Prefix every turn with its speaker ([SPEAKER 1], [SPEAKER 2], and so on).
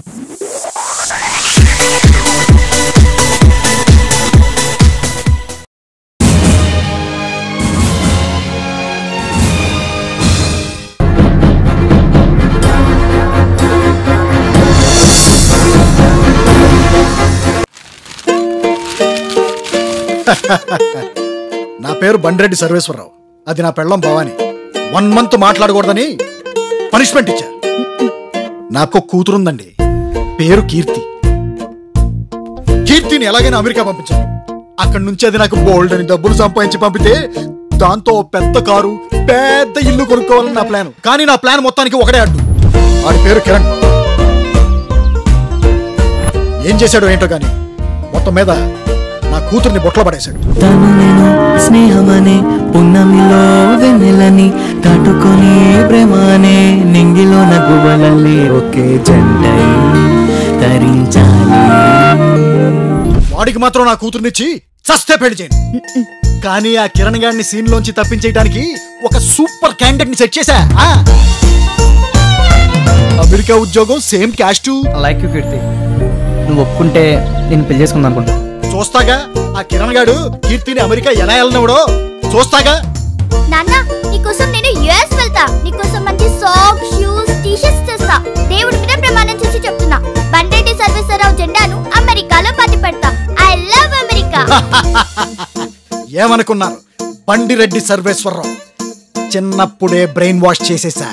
[SPEAKER 1] నా పేరు బండిరెడ్డి సర్వేశ్వరరావు. అది నా పెళ్ళం భవాని. వన్ మంత్ మాట్లాడకూడదని పనిష్మెంట్ ఇచ్చా. నాకు కూతురుందండి. పేరు కీర్తి. కీర్తిని ఎలాగైనా అమెరికా పంపించాను అక్కడి నుంచి అది నాకు బోల్డ్ అని డబ్బులు సంపాదించి పంపితే దాంతో పెద్ద కారు పెద్ద ఇల్లు కొనుక్కోవాలని నా ప్లాన్. కానీ నా ప్లాన్ మొత్తానికి ఒకటే అడ్డు. వాడి పేరు కిరణ్. ఏం చేశాడో ఏంటో కానీ మొత్తం మీద నా కూతుర్ని బొట్లో పడేశాడు.
[SPEAKER 2] నేను స్నేహమనే పున్నమిలో వెన్నెలని కట్టుకొని ప్రేమనే నింగిలో నగువలలే ఒకే జంటై
[SPEAKER 1] వాడికి మాత్రం నా కూతుర్నిచ్చి చస్తే పెళ్ళి చేయండి. కానీ ఆ కిరణ్ గారిని సీన్ లోంచి తప్పించేయడానికి ఒక సూపర్ క్యాండిడేట్ని సెట్ చేశా. ఆ. అమెరికా ఉద్యోగం same caste.
[SPEAKER 3] Like you Keerthi. నువ్వు ఒప్పుకుంటే నేను పెళ్ళి చేసుకుందాం అనుకుంటా.
[SPEAKER 1] చూస్తాగా ఆ కిరణ్ గాడు కీర్తిని అమెరికా ఎలా వెళ్ళినవడో చూస్తాగా.
[SPEAKER 4] నాన్న నీకోసం నేను యుఎస్ వెళ్తా.
[SPEAKER 1] ఏమనుకున్నారు? బండిరెడ్డి సర్వేశ్వరరావు. చిన్నప్పుడే బ్రెయిన్ వాష్ చేసేసా